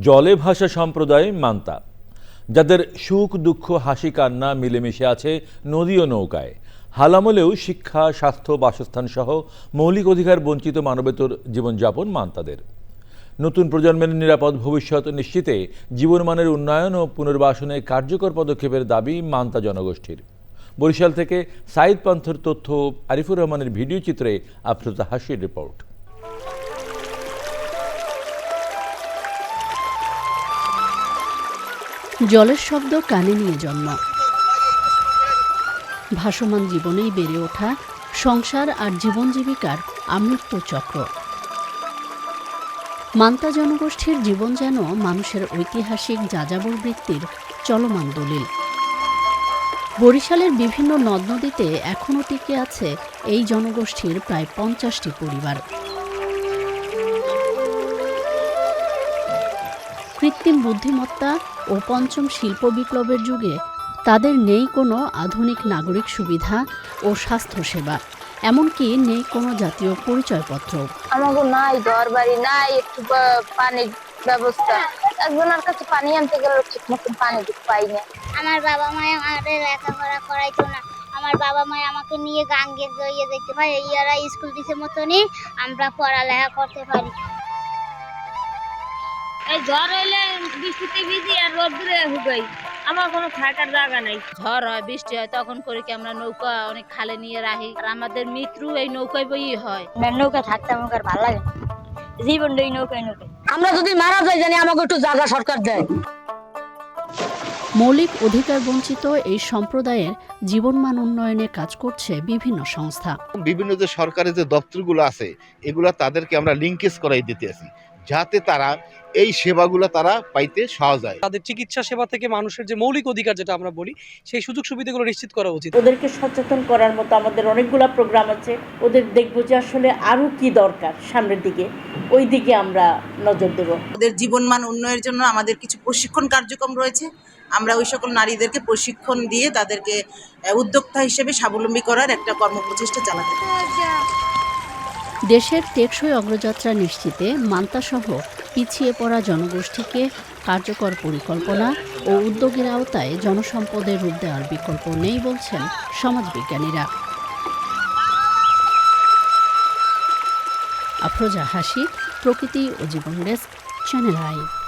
জলে ভাষা সম্প্রদায় মান্তা, যাদের সুখ, দুঃখ, হাসি, কান্না মিলেমিশে আছে নদী ও নৌকায়। হালামলেও শিক্ষা, স্বাস্থ্য, বাসস্থান সহ মৌলিক অধিকার বঞ্চিত মানবেতর জীবনযাপন মান্তাদের। নতুন প্রজন্মের নিরাপদ ভবিষ্যৎ নিশ্চিতে জীবনমানের উন্নয়ন ও পুনর্বাসনে কার্যকর পদক্ষেপের দাবি মান্তা জনগোষ্ঠীর। বরিশাল থেকে সাইদ পান্থর তথ্য, আরিফুর রহমানের ভিডিও চিত্রে আফরোজা হাসির রিপোর্ট। জলের শব্দ কানে নিয়ে জন্ম। ভাসমান জীবনেই বেড়ে ওঠা সংসার আর জীবন জীবিকার আমৃত্য চক্র। মান্তা জনগোষ্ঠীর জীবন যেন মানুষের ঐতিহাসিক যাযাবর বৃত্তির চলমান দলিল। বরিশালের বিভিন্ন নদ নদীতে এখনও টিকে আছে এই জনগোষ্ঠীর প্রায় পঞ্চাশটি পরিবার। কৃত্রিম বুদ্ধিমত্তা ও পঞ্চম শিল্প বিপ্লবের যুগে তাদের নেই কোনো আধুনিক নাগরিক সুবিধা ও স্বাস্থ্যসেবা এমনকি নেই কোনো জাতীয় পরিচয়পত্র। আমাকে নাই ঘর বাড়ি নাই একটু পানির ব্যবস্থা। একজনের কাছে পানি আনতে গেলে ঠিক মতন পানি পাই না। আমার বাবা মা আমাদের লেখাপড়া করাইতো না। আমার বাবা মা আমাকে নিয়ে গাঙ্গে জড়িয়ে যেতে হয় ইয়ারা স্কুল দিছে মতনই আমরা পড়ালেখা করতে পারি। এই ঝড় হইলে বৃষ্টিতে ভিজি আর রোদ্দুরে হুগাই আমার কোনো থাকার জায়গা নাই। ঝড় হয় বৃষ্টি হয় তখন করি কি আমরা নৌকা অনেক খালে নিয়ে রাখি। আর আমাদের মৃত্যু এই নৌকায় বই হয়। নৌকা থাকতে আমাকে আর ভালো লাগে জীবনটাই নৌকায় নৌকায়। আমরা যদি মারা যাই জানি আমাকে একটু জায়গা সরকার দেয়। মৌলিক অধিকার বঞ্চিত এই সম্প্রদায়ের জীবনমান উন্নয়নে কাজ করছে বিভিন্ন সংস্থা। বিভিন্ন যে সরকারের যে দপ্তরগুলো আছে এগুলা তাদেরকে আমরা লিঙ্কেজ করাই দিতে আছি। যাতে তারা এই সেবাগুলো তারা পাইতে সহজ হয় তাদের চিকিৎসা সেবা থেকে মানুষের যে মৌলিক অধিকার যেটা আমরা বলি সেই সুযোগ সুবিধাগুলো নিশ্চিত করা উচিত। ওদেরকে সচেতন করার মতো আমাদের অনেকগুলো প্রোগ্রাম আছে। ওদের দেখব যে আসলে আরও কি দরকার সামনের দিকে। ওই দিকে আমরা নজর দেব। ওদের জীবনমান উন্নয়নের জন্য আমাদের কিছু প্রশিক্ষণ কার্যক্রম রয়েছে। আমরা ওই সকল নারীদেরকে প্রশিক্ষণ দিয়ে তাদেরকে উদ্যোক্তা হিসেবে স্বাবলম্বী করার একটা কর্মপ্রচেষ্টা চালাতে চাই। দেশের টেকসই অগ্রযাত্রা নিশ্চিতে মান্তাসহ পিছিয়ে পড়া জনগোষ্ঠীকে কার্যকর পরিকল্পনা ও উদ্যোগের আওতায় জনসম্পদের রূপ দেওয়ার বিকল্প নেই বলছেন সমাজবিজ্ঞানীরা। আফরোজা হাসি প্রকৃতি ও জীবন ডেস্ক, চ্যানেল আই।